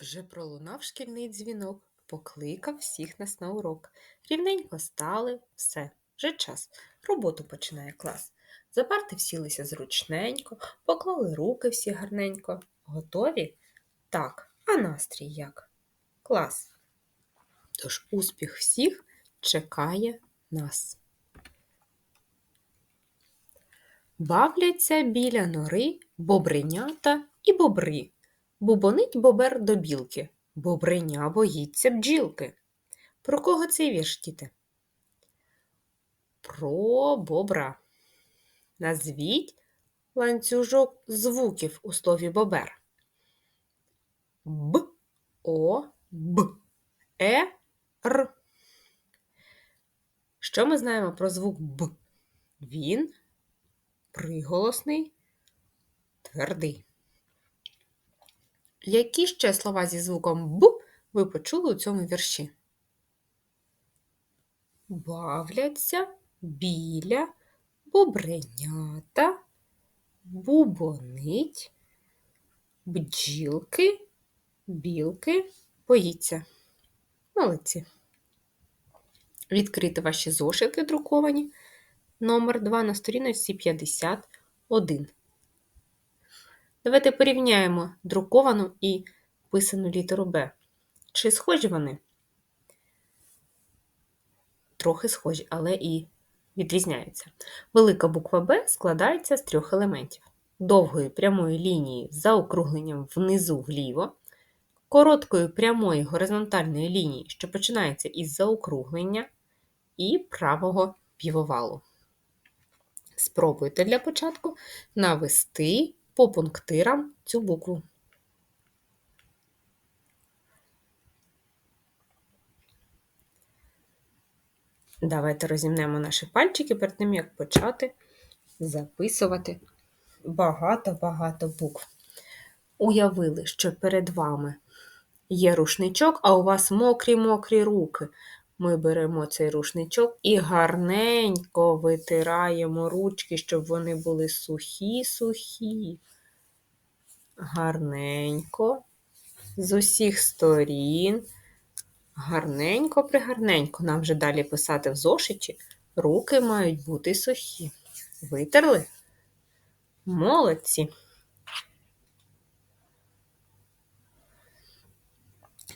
Вже пролунав шкільний дзвінок, покликав всіх нас на урок. Рівненько стали, все, вже час. Роботу починає клас. За парти всілися зручненько, поклали руки всі гарненько. Готові? Так, а настрій як? Клас. Тож успіх всіх чекає нас. Бавляться біля нори бобринята і бобри. Бубонить бобер до білки, бобриня боїться бджілки. Про кого цей вірш, діти? Про бобра. Назвіть ланцюжок звуків у слові бобер. Б, О, Б, Е, Р. Що ми знаємо про звук Б? Він приголосний, твердий. Які ще слова зі звуком Б ви почули у цьому вірші? Бавляться біля бобренята, бубонить, бджілки, білки, боїться. Молодці. Відкрити ваші зошити друковані. Номер 2 на сторіночці 51. Давайте порівняємо друковану і писану літеру Б. Чи схожі вони? Трохи схожі, але і відрізняються. Велика буква Б складається з трьох елементів: довгої прямої лінії з заокругленням внизу вліво, короткої прямої горизонтальної лінії, що починається із заокруглення, і правого півовалу. Спробуйте для початку навести по пунктирам цю букву. Давайте розімнемо наші пальчики перед тим, як почати записувати багато-багато букв. Уявили, що перед вами є рушничок, а у вас мокрі-мокрі руки. Ми беремо цей рушничок і гарненько витираємо ручки, щоб вони були сухі-сухі. Гарненько, з усіх сторін. Гарненько, пригарненько. Нам вже далі писати в зошиті. Руки мають бути сухі. Витерли? Молодці.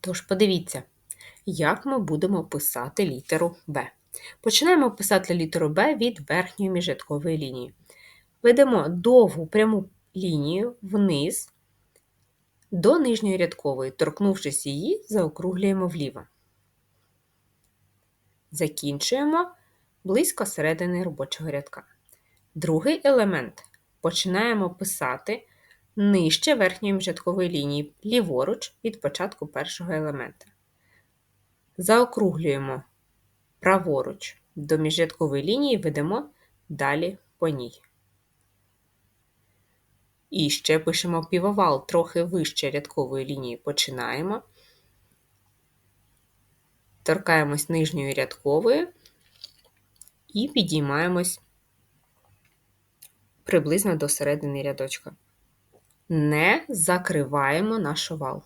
Тож подивіться, як ми будемо писати літеру Б. Починаємо писати літеру Б від верхньої міжрядкової лінії. Ведемо довгу пряму лінію вниз до нижньої рядкової, торкнувшись її, заокруглюємо вліво. Закінчуємо близько середини робочого рядка. Другий елемент починаємо писати нижче верхньої міжрядкової лінії, ліворуч від початку першого елемента. Заокруглюємо праворуч до міжрядкової лінії, ведемо далі по ній. І ще пишемо півовал трохи вище рядкової лінії починаємо. Торкаємось нижньої рядкової і підіймаємось приблизно до середини рядочка. Не закриваємо наш овал.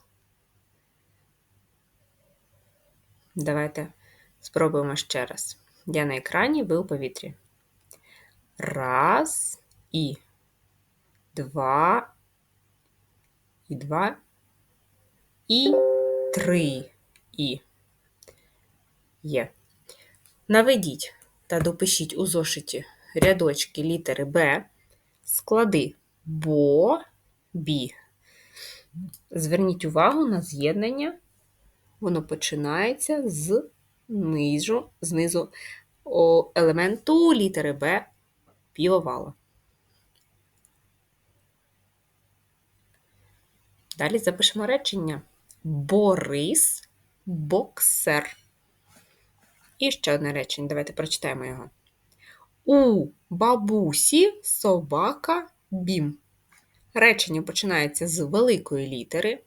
Давайте спробуємо ще раз. Я на екрані, ви у повітрі. Раз і два, і два, і три і. Є. Наведіть та допишіть у зошиті рядочки літери Б, склади бо, бі. Зверніть увагу на з'єднання. Воно починається з низу, знизу елементу літери Б півовала. Далі запишемо речення Борис боксер. І ще одне речення. Давайте прочитаємо його. У бабусі собака бім. Речення починається з великої літери.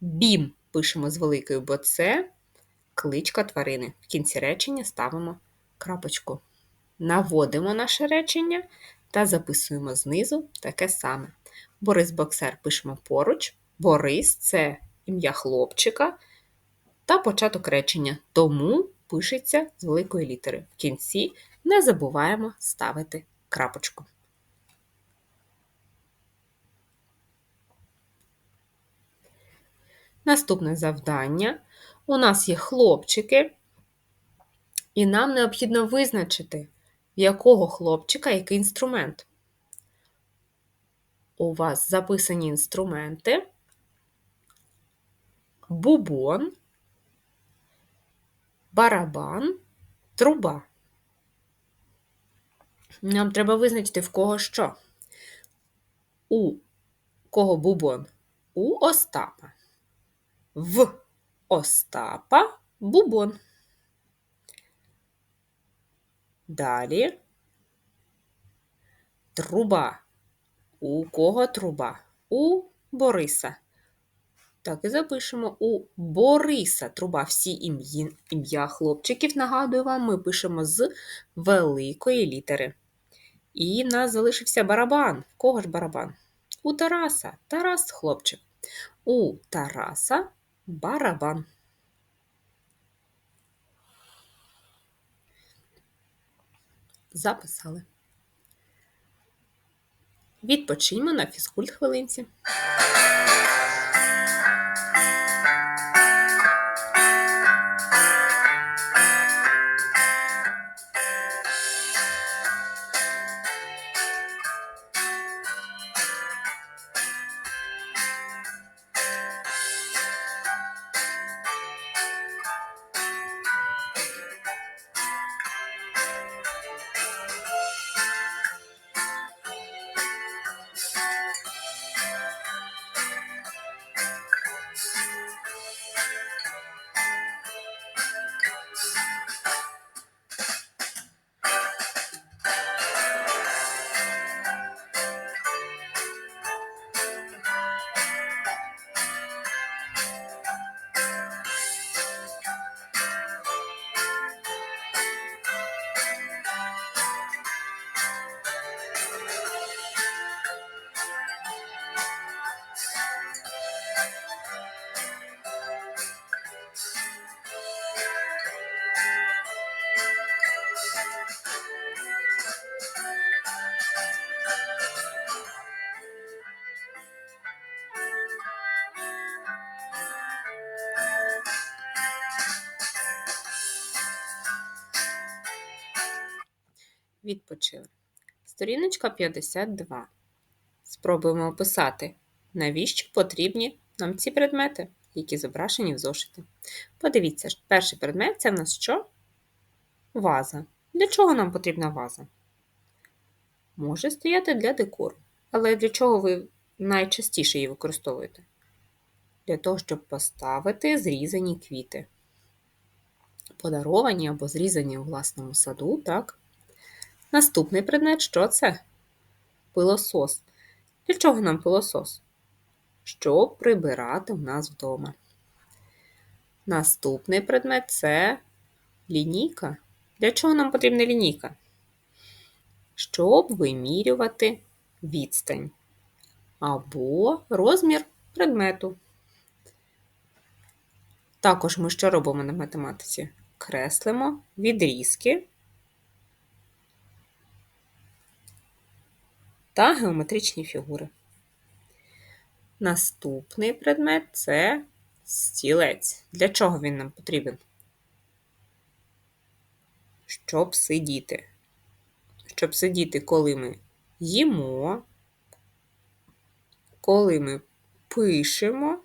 Бім пишемо з великої, бо це кличка тварини. В кінці речення ставимо крапочку. Наводимо наше речення та записуємо знизу таке саме. Борис Боксер пишемо поруч. Борис це ім'я хлопчика та початок речення. Тому пишеться з великої літери. В кінці не забуваємо ставити крапочку. Наступне завдання. У нас є хлопчики, і нам необхідно визначити, в якого хлопчика який інструмент. У вас записані інструменти, бубон, барабан, труба. Нам треба визначити, в кого що. У кого бубон? У Остапа. В Остапа бубон. Далі труба. У кого труба? У Бориса. Так і запишемо у Бориса труба. Всі ім'я хлопчиків, нагадую вам, ми пишемо з великої літери. І в нас залишився барабан. В кого ж барабан? У Тараса. Тарас хлопчик. У Тараса барабан. Записали. Відпочиньмо на фізкульт хвилинці. Відпочили. Сторіночка 52. Спробуємо описати, навіщо потрібні нам ці предмети, які зображені в зошиті. Подивіться, перший предмет це в нас що? Ваза. Для чого нам потрібна ваза? Може стояти для декору. Але для чого ви найчастіше її використовуєте? Для того, щоб поставити зрізані квіти. Подаровані або зрізані у власному саду, так? Наступний предмет що це? Пилосос. Для чого нам пилосос? Щоб прибирати у нас вдома. Наступний предмет це лінійка. Для чого нам потрібна лінійка? Щоб вимірювати відстань або розмір предмету. Також ми що робимо на математиці? Креслимо відрізки та геометричні фігури. Наступний предмет це стілець. Для чого він нам потрібен? Щоб сидіти. Щоб сидіти, коли ми їмо, коли ми пишемо,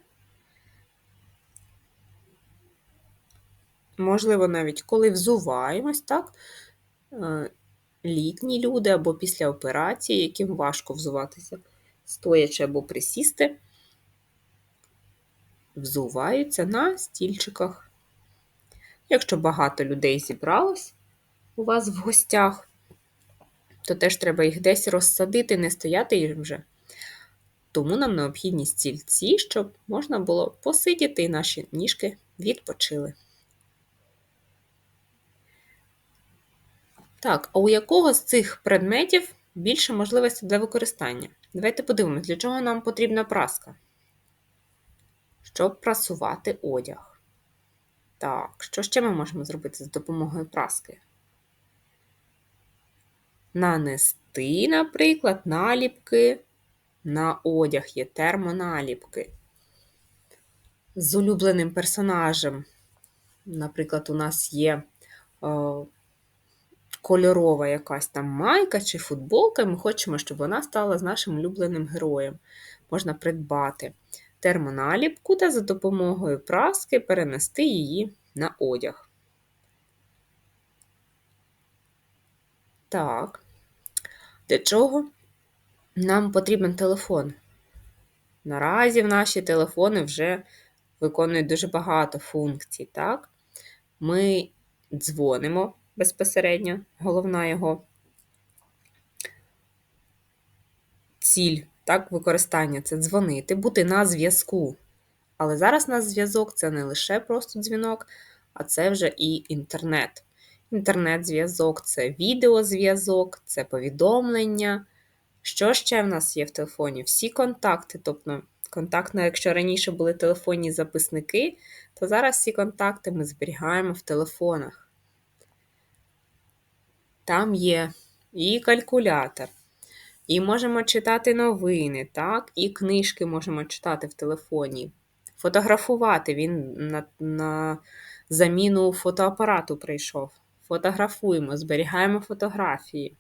можливо, навіть коли взуваємось, так? Літні люди або після операції, яким важко взуватися, стоячи або присісти, взуваються на стільчиках. Якщо багато людей зібралось у вас в гостях, то теж треба їх десь розсадити, не стояти їм вже. Тому нам необхідні стільці, щоб можна було посидіти і наші ніжки відпочили. Так, а у якого з цих предметів більше можливостей для використання? Давайте подивимось, для чого нам потрібна праска. щоб прасувати одяг. Так, що ще ми можемо зробити з допомогою праски? Нанести, наприклад, наліпки на одяг є термоналіпки. З улюбленим персонажем. Наприклад, у нас є е, кольорова якась там майка чи футболка, і ми хочемо, щоб вона стала з нашим улюбленим героєм. Можна придбати термоналіпку та за допомогою праски перенести її на одяг. Так, для чого нам потрібен телефон? Наразі в наші телефони вже виконують дуже багато функцій, так? Ми дзвонимо безпосередньо, головна його ціль, так, використання це дзвонити, бути на зв'язку. Але зараз на зв'язок це не лише просто дзвінок, а це вже і інтернет. Інтернет-зв'язок це відеозв'язок, це повідомлення. Що ще в нас є в телефоні? Всі контакти. Тобто, контактно, якщо раніше були телефонні записники, то зараз всі контакти ми зберігаємо в телефонах. Там є і калькулятор, і можемо читати новини, так, і книжки можемо читати в телефоні. Фотографувати він на, на заміну фотоапарату прийшов. Фотографуємо, зберігаємо фотографії.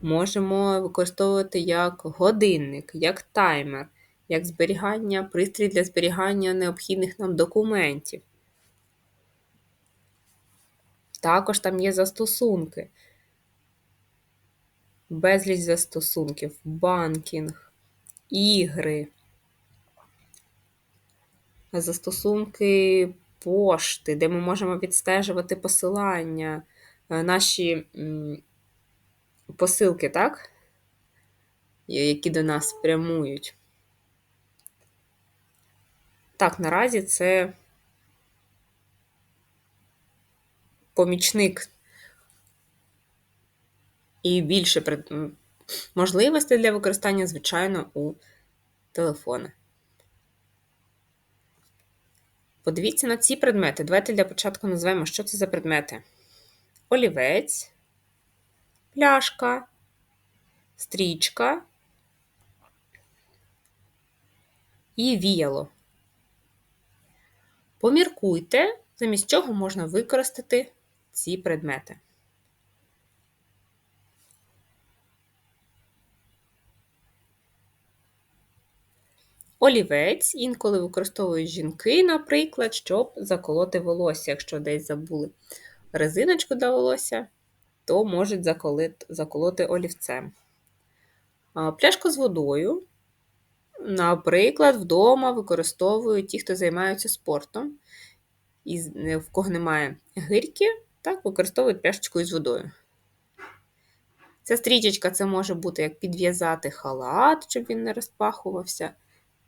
Можемо використовувати як годинник, як таймер, як зберігання, пристрій для зберігання необхідних нам документів. Також там є застосунки, безліч застосунків, банкінг, ігри, застосунки пошти, де ми можемо відстежувати посилання, е, наші посилки, так? Які до нас прямують. Так, наразі це помічник і більше можливостей для використання, звичайно, у телефонах. Подивіться на ці предмети. Давайте для початку назвемо, що це за предмети: олівець, пляшка, стрічка і віяло. Поміркуйте, замість чого можна використати ці предмети. Олівець інколи використовують жінки, наприклад, щоб заколоти волосся. Якщо десь забули резиночку для волосся, то можуть заколоти олівцем. Пляшку з водою, наприклад, вдома використовують ті, хто займаються спортом, і в кого немає гирьки, так, використовують пляшечку із водою. Ця стрічечка це може бути як підв'язати халат, щоб він не розпахувався.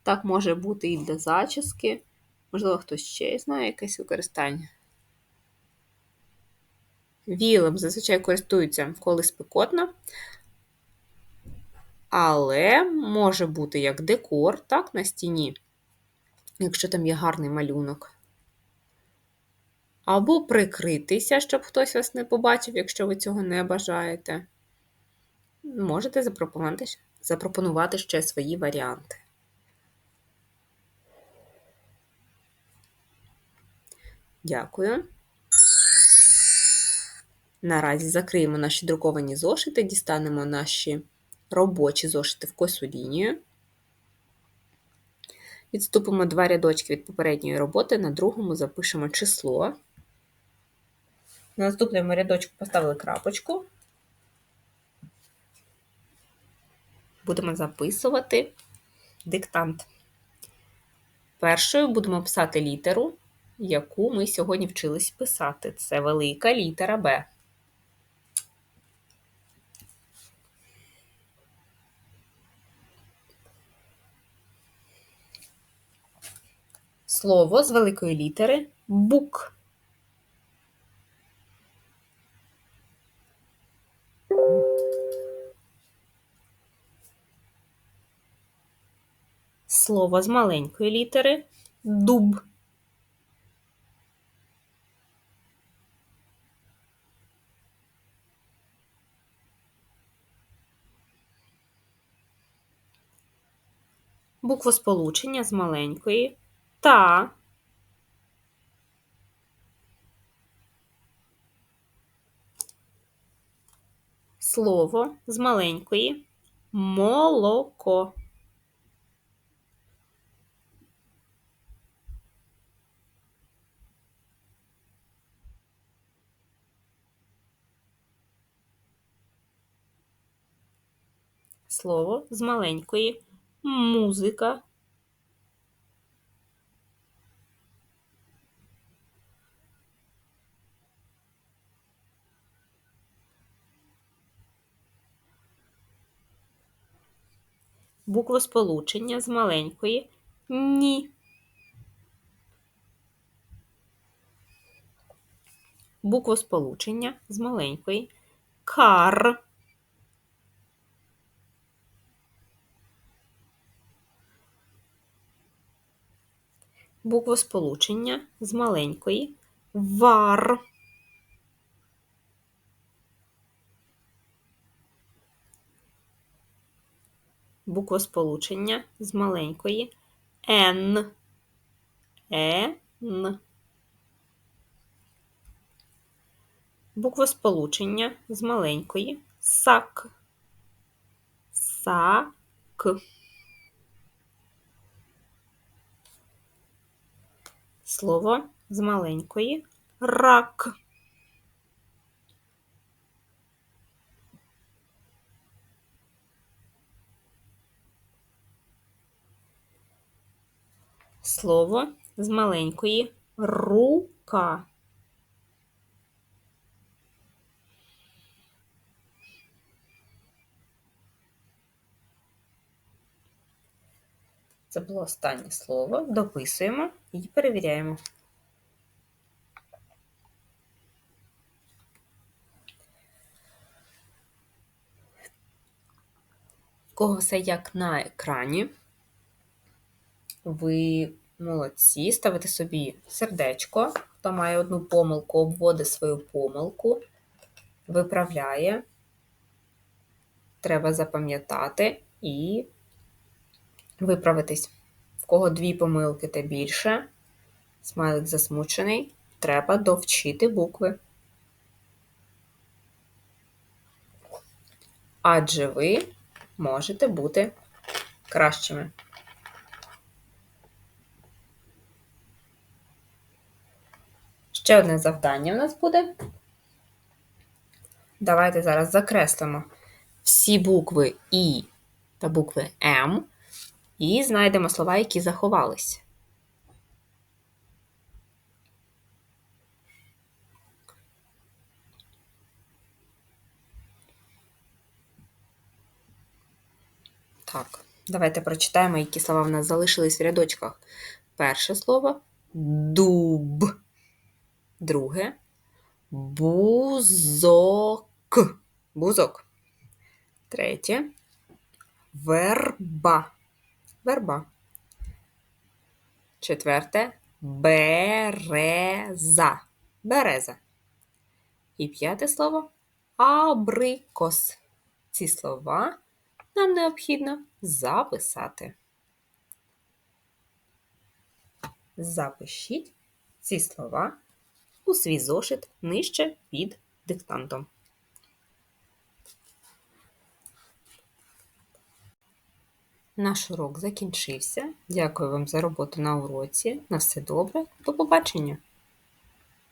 Так може бути і для зачіски. Можливо, хтось ще знає якесь використання. Вілом зазвичай користуються, коли спекотно. Але може бути як декор, так, на стіні, якщо там є гарний малюнок. Або прикритися, щоб хтось вас не побачив, якщо ви цього не бажаєте. Можете запропонувати, запропонувати ще свої варіанти. Дякую. Наразі закриємо наші друковані зошити, дістанемо наші робочі зошити в косу лінію. Відступимо два рядочки від попередньої роботи, на другому запишемо число. На наступному рядочку поставили крапочку. Будемо записувати диктант. Першою будемо писати літеру яку ми сьогодні вчились писати. Це велика літера Б. Слово з великої літери бук. Слово з маленької літери дуб. Буквосполучення з маленької та. Слово з маленької молоко. Слово з маленької музика. Буквосполучення з маленької ні. Буквосполучення з маленької кар. Буквосполучення з маленької вар. Буквосполучення з маленької н. Ен. Буквосполучення з маленької сак. Сак. Слово з маленької рак. Слово з маленької рука. Це було останнє слово. Дописуємо і перевіряємо. Кого все як на екрані. Ви молодці, ставите собі сердечко. Хто має одну помилку, обводить свою помилку, виправляє. Треба запам'ятати і виправитись. В кого дві помилки та більше, смайлик засмучений, треба довчити букви. Адже ви можете бути кращими. Ще одне завдання в нас буде. Давайте зараз закреслимо всі букви І та букви М і знайдемо слова, які заховались. Так, давайте прочитаємо, які слова в нас залишились в рядочках. Перше слово дуб. Друге бузок. Бузок. Третє верба. Верба. Четверте береза. Береза. І п'яте слово абрикос. Ці слова нам необхідно записати. Запишіть ці слова у свій зошит нижче під диктантом. Наш урок закінчився. Дякую вам за роботу на уроці. На все добре. До побачення!